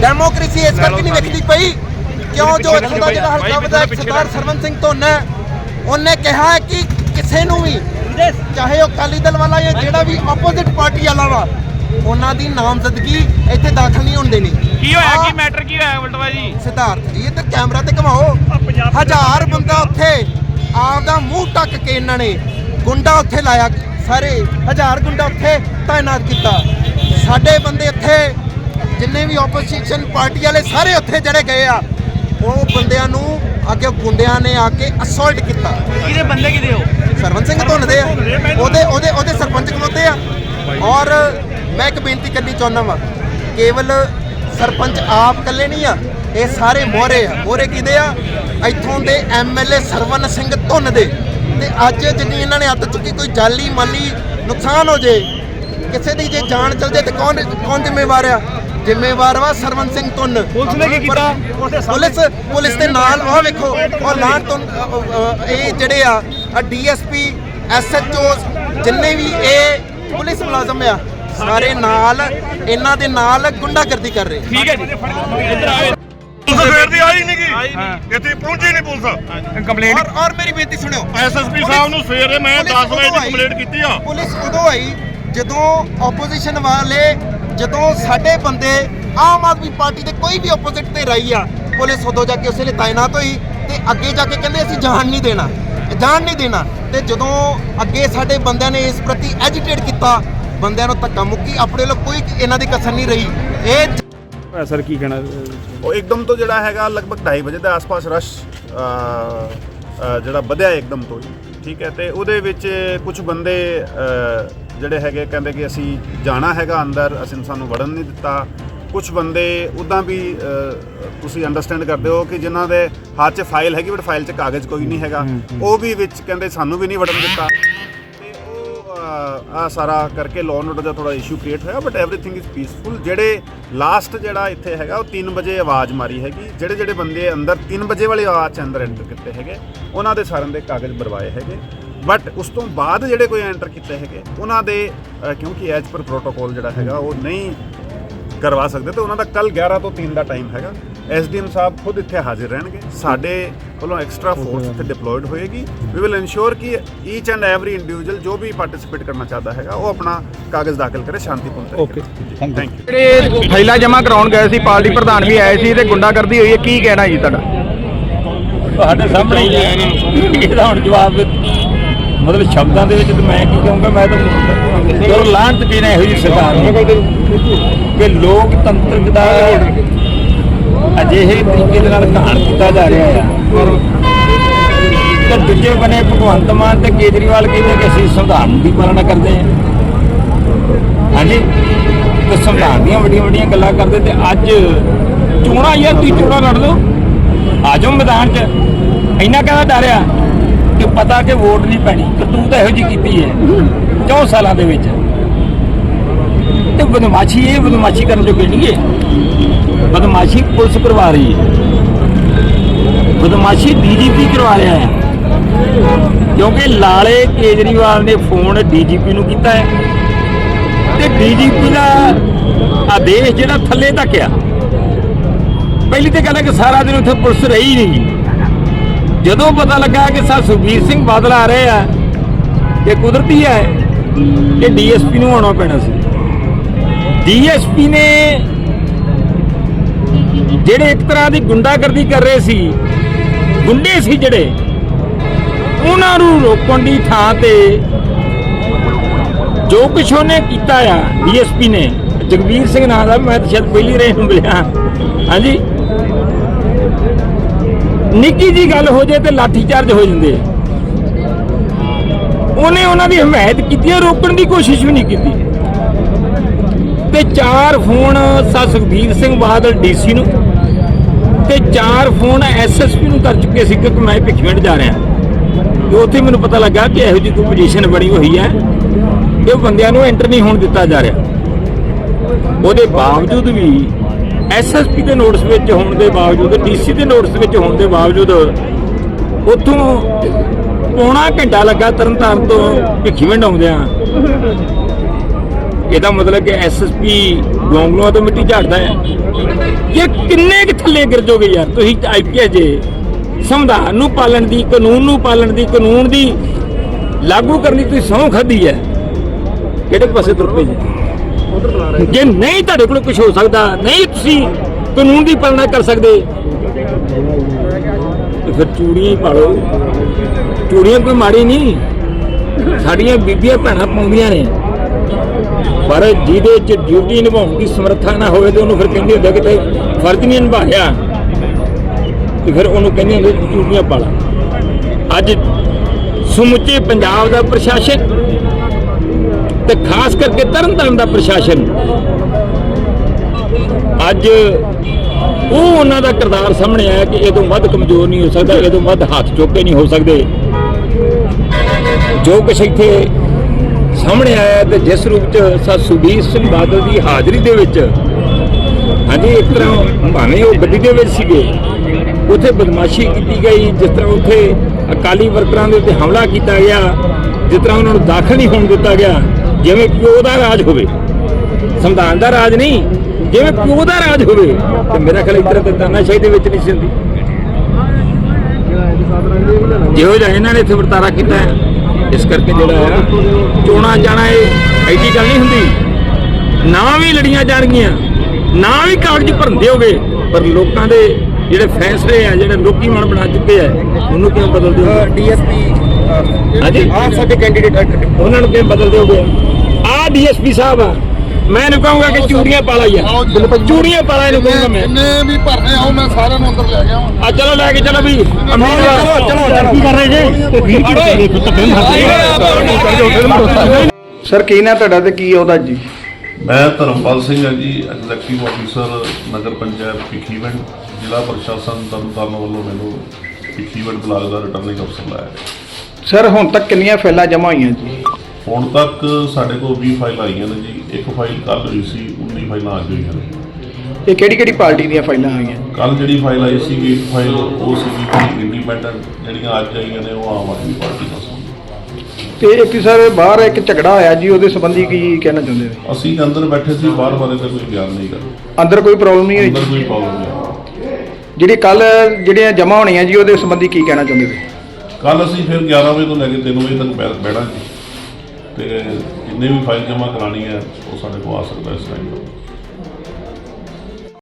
Democracy ਇਸ ਕਰਕੇ ਨਹੀਂ ਵਿਕਦੀ ਪਈ। ਕਿਉਂ ਜੋ ਇੱਥੋਂ ਦਾ ਜਿਹੜਾ ਹਲਕਾ ਵਿਧਾਇਕ ਸਰਦਾਰ ਸਰਵਨ ਸਿੰਘ ਧੁੰਨ ਉਹਨੇ ਕਿਹਾ ਹੈ ਕਿ ਕਿਸੇ ਨੂੰ ਵੀ ਚਾਹੇ ਉਹ ਅਕਾਲੀ ਦਲ ਵਾਲਾ ਜਾਂ ਜਿਹੜਾ ਵੀ ਆਪੋਜ਼ਿਟ ਪਾਰਟੀ ਵਾਲਾ ਵਾ ਉਹਨਾਂ ਦੀ ਨਾਮਜ਼ਦਗੀ ਇੱਥੇ ਦਾਖਲ ਨਹੀਂ ਹੋਣ ਦੇਣੀ। ਕੀ ਹੋਇਆ? ਕੀ ਮੈਟਰ ਕੀ ਹੋਇਆ ਵਲਟਵਾ ਜੀ ਸਿਧਾਰਥ ਜੀ ਇੱਧਰ ਕੈਮਰਾ ਤੇ ਘਮਾਓ। ਹਜ਼ਾਰ ਬੰਦਾ ਉੱਥੇ ਆਪਦਾ ਮੂੰਹ ਟੱਕ ਕੇ ਇਹਨਾਂ ਨੇ ਗੁੰਡਾ ਉੱਥੇ ਲਾਇਆ। ਸਾਰੇ ਹਜ਼ਾਰ ਗੁੰਡਾ ਉੱਥੇ ਤਾਇਨਾਤ ਕੀਤਾ। ਸਾਡੇ ਬੰਦੇ ਇੱਥੇ ਜਿੰਨੇ ਵੀ ਆਪੋਜੀਸ਼ਨ ਪਾਰਟੀ ਵਾਲੇ ਸਾਰੇ ਉੱਥੇ ਜਿਹੜੇ ਗਏ ਆ ਉਹ ਬੰਦਿਆਂ ਨੂੰ ਅੱਗੇ ਗੁੰਡਿਆਂ ਨੇ ਆ ਕੇ ਅਸੌਲਟ ਕੀਤਾ। ਕਿਹਦੇ ਬੰਦੇ ਕਿਹਦੇ ਹੋ? ਸਰਵਨ ਸਿੰਘ ਧੁੰਨ ਦੇ ਆ। ਉਹਦੇ ਉਹਦੇ ਉਹਦੇ ਸਰਪੰਚ ਖਲੋਤੇ ਆ। ਔਰ ਮੈਂ ਇੱਕ ਬੇਨਤੀ ਕਰਨੀ ਚਾਹੁੰਦਾ ਵਾਂ ਕੇਵਲ ਸਰਪੰਚ ਆਪ ਇਕੱਲੇ ਨਹੀਂ ਆ ਇਹ ਸਾਰੇ ਮੋਹਰੇ ਆ। ਮੋਹਰੇ ਕਿਹਦੇ ਆ? ਇੱਥੋਂ ਦੇ ਐਮਐਲਏ ਸਰਵਨ ਸਿੰਘ ਧੁੰਨ ਦੇ। ਤੇ ਅੱਜ ਜਿੰਨੀ ਇਹਨਾਂ ਨੇ ਹੱਥ ਚੁੱਕੀ ਕੋਈ ਜਾਲੀ ਮਾਲੀ ਨੁਕਸਾਨ ਹੋ ਜੇ ਕਿਸੇ ਦੀ ਜੇ ਜਾਨ ਚਲ ਜੇ ਤੇ ਕੌਣ ਕੌਣ ਜ਼ਿੰਮੇਵਾਰ ਆ? ਜ਼ਿੰਮੇਵਾਰ ਵਾ ਸਰਵਨ ਸਿੰਘ ਧੁੰਨ। ਪੁਲਿਸ ਨੇ ਕੀ ਕੀਤਾ? ਪੁਲਿਸ ਪੁਲਿਸ ਦੇ ਨਾਲ ਉਹ ਵੇਖੋ ਉਹ ਲਾਣ ਤੋਂ ਇਹ ਜਿਹੜੇ ਆ ਡੀਐਸਪੀ ਐਸਐਚਓ ਜਿੰਨੇ ਵੀ ਇਹ ਪੁਲਿਸ ਮੁਲਾਜ਼ਮ ਆ ਸਾਰੇ ਨਾਲ ਇਹਨਾਂ ਦੇ ਨਾਲ ਗੁੰਡਾਗਰਦੀ ਕਰ ਰਹੇ ਠੀਕ ਹੈ ਜੀ। ਇੱਧਰ ਆਓ। ਪੁਲਿਸ ਸਵੇਰ ਦੀ ਆਈ ਨਹੀਂ ਗਈ। ਇੱਥੇ ਪਹੁੰਚੀ ਨਹੀਂ ਪੁਲਿਸ। ਕੰਪਲੇਂਟ ਔਰ ਔਰ ਮੇਰੀ ਬੇਨਤੀ ਸੁਣਿਓ। ਐਸਐਸਪੀ ਸਾਹਿਬ ਨੂੰ ਸਵੇਰੇ ਮੈਂ ਪੁਲਿਸ 10 ਵਜੇ। ਕੰਪਲੇਂਟ ਕੀਤੀ ਆ। ਪੁਲਿਸ ਉਦੋਂ ਆਈ ਜਦੋਂ ਆਪੋਜੀਸ਼ਨ ਵਾਲੇ ਜਦੋਂ ਸਾਡੇ ਬੰਦੇ ਆਮ ਆਦਮੀ ਪਾਰਟੀ ਦੇ ਕੋਈ ਵੀ ਆਪੋਜ਼ਿਟ ਤੇ ਰਹੀ ਆ ਪੁਲਿਸ ਉਦੋਂ ਜਾ ਕੇ ਉਸੇ ਲਈ ਤਾਇਨਾਤ ਹੋਈ ਤੇ ਅੱਗੇ ਜਾ ਕੇ ਕਹਿੰਦੇ ਅਸੀਂ ਜਾਣ ਨਹੀਂ ਦੇਣਾ ਜਾਣ ਨਹੀਂ ਦੇਣਾ। ਤੇ ਜਦੋਂ ਅੱਗੇ ਸਾਡੇ ਬੰਦਿਆਂ ਨੇ ਇਸ ਪ੍ਰਤੀ ਐਜੀਟੇਟ ਕੀਤਾ ਬੰਦਿਆਂ ਨੂੰ ਧੱਕਾ ਮੁੱਕੀ ਆਪਣੇ ਵੱਲੋਂ ਕੋਈ ਇਹਨਾਂ ਦੀ ਕਸਰ ਨਹੀਂ ਰਹੀ। ਇਹ ਸਰ ਕੀ ਕਹਿਣਾ? ਉਹ ਇੱਕਦਮ ਤੋਂ ਜਿਹੜਾ ਹੈਗਾ ਲਗਭਗ 2:30 ਵਜੇ ਦੇ ਆਸ-ਪਾਸ ਰਸ਼ ਜਿਹੜਾ ਵਧਿਆ ਇੱਕਦਮ ਤੋਂ ਠੀਕ ਹੈ ਤੇ ਉਹਦੇ ਵਿੱਚ ਕੁਝ ਬੰਦੇ ਜਿਹੜੇ ਹੈਗੇ ਕਹਿੰਦੇ ਕਿ ਅਸੀਂ ਜਾਣਾ ਹੈਗਾ ਅੰਦਰ ਅਸੀਂ ਸਾਨੂੰ ਵੜਨ ਨਹੀਂ ਦਿੱਤਾ। ਕੁਝ ਬੰਦੇ ਉਦਾਂ ਵੀ ਤੁਸੀਂ ਅੰਡਰਸਟੈਂਡ ਕਰਦੇ ਹੋ ਕਿ ਜਿਨ੍ਹਾਂ ਦੇ ਹੱਥ 'ਚ ਫਾਈਲ ਹੈਗੀ ਬਟ ਫਾਈਲ 'ਚ ਕਾਗਜ਼ ਕੋਈ ਨਹੀਂ ਹੈਗਾ। ਉਹ ਵੀ ਵਿੱਚ ਕਹਿੰਦੇ ਸਾਨੂੰ ਵੀ ਨਹੀਂ ਵੜਨ ਦਿੱਤਾ। ਤੇ ਉਹ ਆ ਸਾਰਾ ਕਰਕੇ ਲਾਅ ਐਂਡ ਆਰਡਰ ਦਾ ਥੋੜਾ ਇਸ਼ੂ ਕ੍ਰੀਏਟ ਹੋਇਆ ਬਟ ਐਵਰੀਥਿੰਗ ਇਜ਼ ਪੀਸਫੁਲ ਜਿਹੜੇ ਲਾਸਟ ਜਿਹੜਾ ਇੱਥੇ ਹੈਗਾ ਉਹ 3 ਵਜੇ ਆਵਾਜ਼ ਮਾਰੀ ਹੈਗੀ। ਜਿਹੜੇ ਜਿਹੜੇ ਬੰਦੇ ਅੰਦਰ 3 ਵਜੇ ਵਾਲੀ ਆਵਾਜ਼ ਚ ਅੰਦਰ ਐਂਟਰ ਕੀਤੇ ਹੈਗੇ ਉਹਨਾਂ ਦੇ ਸਾਰਿਆਂ ਦੇ ਕਾਗਜ਼ ਬਰਵਾਏ ਹੈਗੇ। ਬਟ ਉਸ ਤੋਂ ਬਾਅਦ ਜਿਹੜੇ ਕੋਈ ਐਂਟਰ ਕੀਤੇ ਹੈਗੇ ਉਹਨਾਂ ਦੇ ਕਿਉਂਕਿ ਐਜ ਪਰ ਪ੍ਰੋਟੋਕੋਲ ਜਿਹੜਾ ਹੈਗਾ ਉਹ ਨਹੀਂ ਕਰਵਾ ਸਕਦੇ ਤੇ ਉਹਨਾਂ ਦਾ ਕੱਲ 11 ਤੋਂ 3 ਦਾ ਟਾਈਮ ਹੈਗਾ। ਐਸਡੀਐਮ ਸਾਹਿਬ ਖੁਦ ਇੱਥੇ ਹਾਜ਼ਰ ਰਹਿਣਗੇ। ਸਾਡੇ ਵੱਲੋਂ ਐਕਸਟਰਾ ਫੋਰਸ ਇੱਥੇ ਡਿਪਲੋਇਡ ਹੋਏਗੀ। ਵੀ ਵਿਲ ਇਨਸ਼ੋਰ ਕਿ ਈਚ ਐਂਡ ਐਵਰੀ ਇੰਡੀਵਿਜੂਅਲ ਜੋ ਵੀ ਪਾਰਟਿਸਿਪੇਟ ਕਰਨਾ ਚਾਹਦਾ ਹੈਗਾ ਉਹ ਆਪਣਾ ਕਾਗਜ਼ ਦਾਖਲ ਕਰੇ ਸ਼ਾਂਤੀਪੂਰਨ ਤਰੀਕੇ ਨਾਲ। ਥੈਂਕ ਯੂ ਜਿਹੜੇ ਫਾਈਲਾਂ ਜਮ੍ਹਾਂ ਕਰਾਉਣ ਗਏ ਸੀ ਪਾਰਟੀ ਪ੍ਰਧਾਨ ਵੀ ਆਏ ਸੀ ਤੇ ਗੁੰਡਾਗਰਦੀ ਹੋਈ ਹੈ ਕੀ ਕਹਿਣਾ ਜੀ ਤੁਹਾਡਾ? ਤੁਹਾਡੇ ਸਾਹਮਣੇ ਹੀ ਹੈ। ਇਹਦਾ ਹੁਣ ਜਵਾਬ ਮਤਲਬ ਸ਼ਬਦਾਂ ਦੇ ਵਿੱਚ ਤਾਂ ਮੈਂ ਕੀ ਕਹੂੰਗਾ, ਮੈਂ ਤਾਂ ਜੋ ਲਾਂਟ ਵੀ ਨਾ ਇਹੋ ਜਿਹੀ ਸਰਕਾਰ ਨੂੰ। ਕਿ ਲੋਕਤੰਤਰ ਦਾ ਅਜਿਹੇ ਤਰੀਕੇ ਦੇ ਨਾਲ ਘਾਣ ਕੀਤਾ ਜਾ ਰਿਹਾ ਹੈ ਤੇ ਦੂਜੇ ਬਨੇ ਭਗਵੰਤ ਮਾਨ ਤੇ ਕੇਜਰੀਵਾਲ ਕਹਿੰਦੇ ਕਿ ਅਸੀਂ ਸੰਵਿਧਾਨ ਦੀ ਪਾਲਣਾ ਕਰਦੇ ਹਾਂ। ਹਾਂਜੀ? ਤੇ ਸੰਵਿਧਾਨ ਦੀਆਂ ਵੱਡੀਆਂ ਵੱਡੀਆਂ ਗੱਲਾਂ ਕਰਦੇ ਤੇ ਅੱਜ ਚੋਣਾਂ, ਯਾਰ ਤੁਸੀਂ ਚੋਣਾਂ ਲੜ ਲਓ। ਆ ਜਾਓ ਮੈਦਾਨ 'ਚ। ਇੰਨਾ ਕਹਿੰਦਾ ਡਰਿਆ ਕਿ ਪਤਾ ਕਿ ਵੋਟ ਨਹੀਂ ਪੈਣੀ ਕਰਤੂਤ ਇਹੋ ਜੀ ਕੀਤੀ ਹੈ 4 ਸਾਲਾਂ ਦੇ ਵਿੱਚ? ਤੇ ਬਦਮਾਸ਼ੀ, ਇਹ ਬਦਮਾਸ਼ੀ ਕਰਨ ਜੋਗੇ ਨਹੀਂ ਹੈ ਬਦਮਾਸ਼ੀ ਪੁਲਿਸ ਕਰਵਾ ਰਹੀ ਹੈ ਬਦਮਾਸ਼ੀ ਡੀਜੀਪੀ ਕਰਵਾ ਰਿਹਾ ਹੈ ਕਿਉਂਕਿ ਲਾਲੇ ਕੇਜਰੀਵਾਲ ਨੇ ਫੋਨ ਡੀਜੀਪੀ ਨੂੰ ਕੀਤਾ ਹੈ ਤੇ ਡੀਜੀਪੀ ਦਾ ਆਦੇਸ਼ ਜਿਹੜਾ ਥੱਲੇ ਤੱਕ ਆ। ਪਹਿਲੀ ਤੇ ਗੱਲ ਹੈ ਕਿ ਸਾਰਾ ਦਿਨ ਉੱਥੇ ਪੁਲਿਸ ਰਹੀ ਨਹੀਂ। ਜਦੋਂ ਪਤਾ ਲੱਗਾ ਕਿ ਸਰ ਸੁਖਬੀਰ ਸਿੰਘ ਬਾਦਲ ਆ ਰਹੇ ਆ, ਇਹ ਕੁਦਰਤੀ ਹੈ ਕਿ ਡੀਐਸਪੀ ਨੂੰ ਆਉਣਾ ਪੈਣਾ ਸੀ। ਡੀਐਸਪੀ ਨੇ ਜਿਹੜੇ ਇੱਕ ਤਰ੍ਹਾਂ ਦੀ ਗੁੰਡਾਗਰਦੀ ਕਰ ਰਹੇ ਸੀ, ਗੁੰਡੇ ਸੀ ਜਿਹੜੇ, ਉਹਨਾਂ ਨੂੰ ਰੋਕਣ ਦੀ ਥਾਂ ਤੇ ਜੋ ਕੁਛ ਉਹਨੇ ਕੀਤਾ ਆ, ਡੀਐਸਪੀ ਨੇ, ਜਗਵੀਰ ਸਿੰਘ ਨਾਂ ਦਾ ਮੈਂ ਤਾਂ ਸ਼ਾਇਦ ਪਹਿਲੀ ਰੇ ਨੂੰ ਮਿਲਿਆ ਹਾਂਜੀ। ਨਿੱਕੀ ਜੀ ਗੱਲ ਹੋ ਜੇ ਤੇ ਲਾਠੀ ਚਾਰਜ ਹੋ ਜਾਂਦੇ ਆ। ਉਹਨੇ ਉਹਨਾਂ ਦੀ ਹਮਾਇਤ ਕੀਤੀ ਰੋਕਣ ਦੀ ਕੋਸ਼ਿਸ਼ ਵੀ ਨਹੀਂ ਕੀਤੀ। ਤੇ ਚਾਰ ਫੋਨ ਸਾ ਸੁਖਬੀਰ ਸਿੰਘ ਬਾਦਲ ਡੀਸੀ ਨੂੰ ਤੇ ਚਾਰ ਫੋਨ ਐਸਐਸਪੀ ਨੂੰ ਕਰ ਚੁੱਕੇ ਸੀ ਕਿ ਮੈਂ ਭਿੱਖੀਵਿੰਡ ਜਾ ਰਿਹਾ। ਤੇ ਉੱਥੇ ਮੈਨੂੰ ਪਤਾ ਲੱਗਾ ਕਿ ਇਹੋ ਜਿਹੀ ਕੋਈ ਪੋਜੀਸ਼ਨ ਬਣੀ ਹੋਈ ਹੈ ਕਿ ਉਹ ਬੰਦਿਆਂ ਨੂੰ ਐਂਟਰ ਨਹੀਂ ਹੋਣ ਦਿੱਤਾ ਜਾ ਰਿਹਾ। ਉਹਦੇ ਬਾਵਜੂਦ ਵੀ ਐਸਐਸਪੀ ਦੇ ਨੋਟਿਸ ਵਿੱਚ ਹੋਣ ਦੇ ਬਾਵਜੂਦ ਡੀਸੀ ਦੇ ਨੋਟਿਸ ਵਿੱਚ ਹੋਣ ਦੇ ਬਾਵਜੂਦ ਉੱਥੋਂ ਪੌਣਾ ਘੰਟਾ ਲੱਗਾ ਤਰਨਤਾਰਨ ਤੋਂ ਭਿੱਖੀਵਿੰਡ ਆਉਂਦਿਆਂ। ਇਹਦਾ ਮਤਲਬ ਕਿ ਐਸਐਸਪੀ ਗੋਂਗਲੋਆਂ ਤੋਂ ਮਿੱਟੀ ਝਾੜਦਾ ਹੈ। ਇਹ ਕਿੰਨੇ ਕਿ ਥੱਲੇ ਗਿਰ ਜਾਓਗੇ ਯਾਰ, ਤੁਸੀਂ ਆਈਪੀਐਸ ਜੇ ਸੰਵਿਧਾਨ ਨੂੰ ਪਾਲਣ ਦੀ, ਕਾਨੂੰਨ ਨੂੰ ਪਾਲਣ ਦੀ, ਕਾਨੂੰਨ ਦੀ ਲਾਗੂ ਕਰਨੀ ਤੁਸੀਂ ਸਹੁੰ ਖਾਧੀ ਹੈ। ਕਿਹੜੇ ਪਾਸੇ ਤੁਰ ਪਏ ਜੀ? ਜੇ ਨਹੀਂ ਤੁਹਾਡੇ ਕੋਲ ਕੁਝ ਹੋ ਸਕਦਾ, ਨਹੀਂ ਤੁਸੀਂ ਕਾਨੂੰਨ ਦੀ ਪਾਲਣਾ ਕਰ ਸਕਦੇ। ਤੇ ਫਿਰ ਚੂੜੀਆਂ ਹੀ ਪਾਲੋ ਚੂੜੀਆਂ ਕੋਈ ਮਾੜੀ ਨਹੀਂ। ਸਾਡੀਆਂ ਬੀਬੀਆਂ ਭੈਣਾਂ ਪਾਉਂਦੀਆਂ ਨੇ। ਪਰ ਜਿਹਦੇ ਚ ਡਿਊਟੀ ਨਿਭਾਉਣ ਦੀ ਸਮਰੱਥਾ ਨਾ ਹੋਵੇ ਤੇ ਉਹਨੂੰ ਫਿਰ ਕਹਿੰਦੇ ਹੁੰਦੇ ਕਿ ਤੇ ਫਰਜ਼ ਨਹੀਂ ਨਿਭਾਇਆ। ਤੇ ਫਿਰ ਉਹਨੂੰ ਕਹਿੰਦੇ ਹੁੰਦੇ ਚੂੜੀਆਂ ਪਾਲਾ ਅੱਜ ਸਮੁੱਚੇ ਪੰਜਾਬ ਦਾ ਪ੍ਰਸ਼ਾਸਨ ਤੇ ਖਾਸ ਕਰਕੇ ਤਰਨਤਾਰਨ ਦਾ ਪ੍ਰਸ਼ਾਸਨ। ਅੱਜ ਉਹ ਉਹਨਾਂ ਦਾ ਕਿਰਦਾਰ ਸਾਹਮਣੇ ਆਇਆ ਕਿ ਇਹ ਤੋਂ ਵੱਧ ਕਮਜ਼ੋਰ ਨਹੀਂ ਹੋ ਸਕਦਾ, ਇਹ ਤੋਂ ਵੱਧ ਹੱਥ ਚੁੱਕੇ ਨਹੀਂ ਹੋ ਸਕਦੇ। ਜੋ ਕੁਛ ਇੱਥੇ ਸਾਹਮਣੇ ਆਇਆ ਤੇ ਜਿਸ ਰੂਪ ਚ ਸਾ ਸੁਖਬੀਰ ਸਿੰਘ ਬਾਦਲ ਦੀ ਹਾਜ਼ਰੀ ਦੇ ਵਿੱਚ, ਹਾਂਜੀ, ਇੱਕ ਤਰ੍ਹਾਂ ਭਾਵੇਂ ਉਹ ਗੱਡੀ ਦੇ ਵਿੱਚ ਸੀਗੇ, ਉੱਥੇ ਬਦਮਾਸ਼ੀ ਕੀਤੀ ਗਈ, ਜਿਸ ਤਰ੍ਹਾਂ ਉੱਥੇ ਅਕਾਲੀ ਵਰਕਰਾਂ ਦੇ ਉੱਤੇ ਹਮਲਾ ਕੀਤਾ ਗਿਆ, ਜਿਸ ਤਰ੍ਹਾਂ ਉਹਨਾਂ ਨੂੰ ਦਾਖਲ ਨਹੀਂ ਹੋਣ ਦਿੱਤਾ ਗਿਆ। ਜਿਵੇਂ ਪਿਓ ਦਾ ਰਾਜ ਹੋਵੇ, ਸੰਵਿਧਾਨ ਦਾ ਰਾਜ ਨਹੀਂ, ਜਿਵੇਂ ਪਿਓ ਦਾ ਰਾਜ ਹੋਵੇ, ਤੇ ਮੇਰਾ ਖਿਆਲ ਇਸ ਤੇ ਤਾਨਾਸ਼ਾਹੀ ਦੇ ਵਿੱਚ ਨਹੀਂ ਸੀ ਹੁੰਦੀ। ਜਿਹੋ ਜਿਹਾ ਇਹਨਾਂ ਨੇ ਇੱਥੇ ਵਰਤਾਰਾ ਕੀਤਾ ਹੈ, ਇਸ ਕਰਕੇ ਜਿਹੜਾ ਹੈ ਚੋਣਾ ਜਾਣਾ ਇਹ ਐਡੀ ਗੱਲ ਨਹੀਂ ਹੁੰਦੀ। ਨਾ ਵੀ ਲੜੀਆਂ ਜਾਣਗੀਆਂ, ਨਾ ਵੀ ਕਾਗਜ਼ ਭਰਦੇ ਹੋਗੇ, ਪਰ ਲੋਕਾਂ ਦੇ ਜਿਹੜੇ ਫੈਸਲੇ ਆ, ਜਿਹੜੇ ਲੋਕੀ ਮਨ ਬਣਾ ਚੁੱਕੇ ਆ, ਉਹਨੂੰ ਕਿਉਂ ਬਦਲ ਦਿਓ ਡੀਐਸਪੀ ਹਾਂਜੀ? ਆ ਸਾਡੇ ਕੈਂਡੀਡੇਟ ਉਹਨਾਂ ਨੂੰ ਕਿਵੇਂ ਬਦਲ ਦਿਓਗੇ? ਆ ਡੀਐਸਪੀ ਸਾਹਿਬ ਆ। ਮੈਂ ਇਹਨੂੰ ਕਹੂੰਗਾ ਕਿ ਚੂੜੀਆਂ ਪਾ ਲਾ ਯਾਰ ਚੂੜੀਆਂ ਪਾ ਲਾ ਇਹਨੂੰ ਕਹੂੰਗਾ ਮੈਂ। ਜਿੰਨੇ ਵੀ ਭਰਨੇ ਆਓ ਮੈਂ ਸਾਰਿਆਂ ਨੂੰ ਅੰਦਰ ਲੈ ਗਿਆ ਆ ਚਲੋ ਲੈ ਕੇ ਚਲੋ ਵੀ। ਅਮੀਰ ਚਲੋ ਕੀ ਕਰ ਰਹੇ ਜੇ? ਸਰ ਕੀ ਨਾ ਤੁਹਾਡਾ ਤੇ ਕੀ ਉਹਦਾ ਜੀ? ਮੈਂ ਧਰਮਪਾਲ ਸਿੰਘ ਹਾਂ ਜੀ ਐਗਜ਼ੈਕਟਿਵ ਆਫੀਸਰ ਨਗਰ ਪੰਚਾਇਤ ਭਿੱਖੀਵਿੰਡ। ਜ਼ਿਲ੍ਹਾ ਪ੍ਰਸ਼ਾਸਨ ਤਰਨਤਾਰਨ ਵੱਲੋਂ ਮੈਨੂੰ ਭਿੱਖੀਵਿੰਡ ਬਲਾਕ ਦਾ ਰਿਟਰਨਿੰਗ ਅਫਸਰ ਲਾਇਆ ਗਿਆ। ਸਰ ਹੁਣ ਤੱਕ ਕਿੰਨੀਆਂ ਫਾਈਲਾਂ ਜਮ੍ਹਾਂ ਹੋਈਆਂ ਜੀ? ਹੁਣ ਤੱਕ ਸਾਡੇ ਕੋਲ 20 ਫਾਈਲ ਆਈਆਂ ਨੇ ਜੀ। ਇੱਕ ਫਾਈਲ ਕੱਲ ਹੋਈ ਸੀ 19 ਫਾਈਲਾਂ ਅੱਜ ਹੋਈਆਂ ਨੇ। ਇਹ ਕਿਹੜੀ ਕਿਹੜੀ ਪਾਰਟੀ ਦੀਆਂ ਫਾਈਲਾਂ ਹੋਈਆਂ ਕੱਲ ਜਿਹੜੀ ਫਾਈਲ ਆਈ ਸੀ ਇੱਕ ਫਾਈਲ ਉਹ ਸੀਗੀ ਇੰਡੀਪੈਂਡੈਂਟ ਜਿਹੜੀਆਂ ਅੱਜ ਆਈਆਂ ਨੇ ਉਹ ਆਮ ਆਦਮੀ ਪਾਰਟੀ ਨਾਲ ਸੰਬੰਧਿਤ। ਤੇ ਇੱਕ ਸਰ ਬਾਹਰ ਇੱਕ ਝਗੜਾ ਹੋਇਆ ਜੀ ਉਹਦੇ ਸੰਬੰਧੀ ਕੀ ਕਹਿਣਾ ਚਾਹੁੰਦੇ ਨੇ? ਅਸੀਂ ਅੰਦਰ ਬੈਠੇ ਸੀ ਬਾਹਰ ਬਾਰੇ ਤਾਂ ਕੋਈ ਬਿਆਨ ਨਹੀਂ ਕਰ ਅੰਦਰ ਕੋਈ ਪ੍ਰੋਬਲਮ ਨਹੀਂ ਅੰਦਰ ਹੋਈ ਕੋਈ ਪ੍ਰੋਬਲਮ ਨਹੀਂ ਜਿਹੜੀ ਕੱਲ ਜਿਹੜੀਆਂ ਜਮ੍ਹਾਂ ਹੋਣੀਆਂ ਜੀ ਉਹਦੇ ਸੰਬੰਧੀ ਕੀ ਕਹਿਣਾ ਚਾਹੁੰਦੇ ਨੇ? ਕੱਲ ਅਸੀਂ ਫਿਰ 11 ਵਜੇ ਤੋਂ ਲੈ ਕੇ 3 ਵਜੇ ਤੱਕ ਬੈ- ਬਹਿਣਾ ਜੀ। ਤੇ ਜਿੰਨੇ ਵੀ ਫਾਈਲ ਜਮ੍ਹਾਂ ਕਰਾਣੀ ਹੈ, ਉਹ ਸਾਡੇ ਕੋਲ ਆ ਸਕਦਾ ਇਸ ਟਾਈਮ